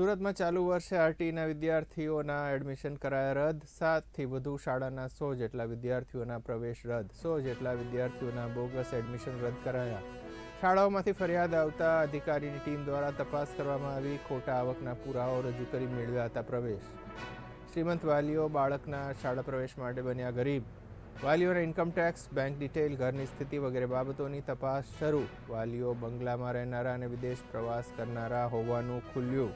સુરતમાં ચાલુ વર્ષે આરટીના વિદ્યાર્થીઓના એડમિશન કરાયા રદ. સાતથી વધુ શાળાના સો જેટલા વિદ્યાર્થીઓના પ્રવેશ રદ. સો જેટલા વિદ્યાર્થીઓના બોગસ એડમિશન રદ કરાયા. શાળાઓમાંથી ફરિયાદ આવતા અધિકારીની ટીમ દ્વારા તપાસ કરવામાં આવી. ખોટા આવકના પુરાવાઓ રજૂ કરી મેળવ્યા હતા પ્રવેશ. શ્રીમંત વાલીઓ બાળકના શાળા પ્રવેશ માટે બન્યા ગરીબ. વાલીઓના ઇન્કમટેક્સ બેંક ડિટેલ ઘરની સ્થિતિ વગેરે બાબતોની તપાસ શરૂ. વાલીઓ બંગલામાં રહેનારા અને વિદેશ પ્રવાસ કરનારા હોવાનું ખુલ્યું.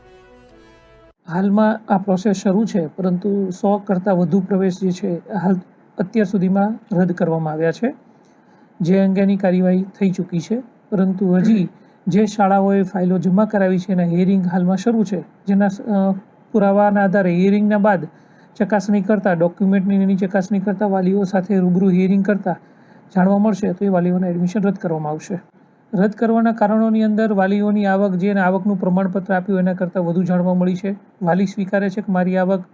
હાલમાં આ પ્રોસેસ શરૂ છે, પરંતુ સો કરતાં વધુ પ્રવેશ જે છે, હાલ અત્યાર સુધીમાં રદ કરવામાં આવ્યા છે. જે અંગેની કાર્યવાહી થઈ ચૂકી છે, પરંતુ હજી જે શાળાઓએ ફાઇલો જમા કરાવી છે એના હિયરિંગ હાલમાં શરૂ છે, જેના પુરાવાના આધારે હિયરિંગના બાદ ચકાસણી કરતાં ડોક્યુમેન્ટની એની ચકાસણી કરતાં, વાલીઓ સાથે રૂબરૂ હિયરિંગ કરતાં જાણવા મળશે, તો એ વાલીઓના એડમિશન રદ કરવામાં આવશે. રદ કરવાના કારણોની અંદર વાલીઓની આવક જે આવકનું પ્રમાણપત્ર આપ્યું એના કરતાં વધુ જાણવા મળી છે. વાલી સ્વીકારે છે કે મારી આવક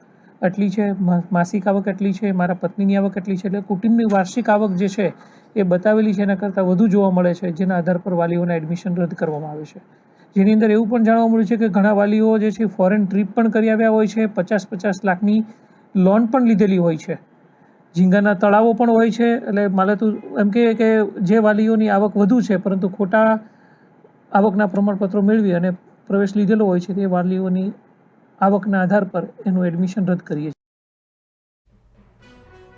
આટલી છે માસિક આવક એટલી છે, મારા પત્નીની આવક એટલી છે, એટલે કુટુંબની વાર્ષિક આવક જે છે એ બતાવેલી છે એના કરતાં વધુ જોવા મળે છે, જેના આધાર પર વાલીઓના એડમિશન રદ કરવામાં આવે છે. જેની અંદર એવું પણ જાણવા મળ્યું છે કે ઘણા વાલીઓ જે છે ફોરેન ટ્રીપ પણ કરી આવ્યા હોય છે પચાસ પચાસ લાખની લોન પણ લીધેલી હોય છે. ઝીંગાના તળાવો પણ હોય છે, એટલે માલે તો એમ કહે કે જે વાલીઓની આવક વધુ છે, પરંતુ ખોટા આવકના પ્રમાણપત્રો મેળવી અને પ્રવેશ લીધેલો હોય છે, તે વાલીઓની આવકના આધાર પર એનું એડમિશન રદ કરીએ છીએ.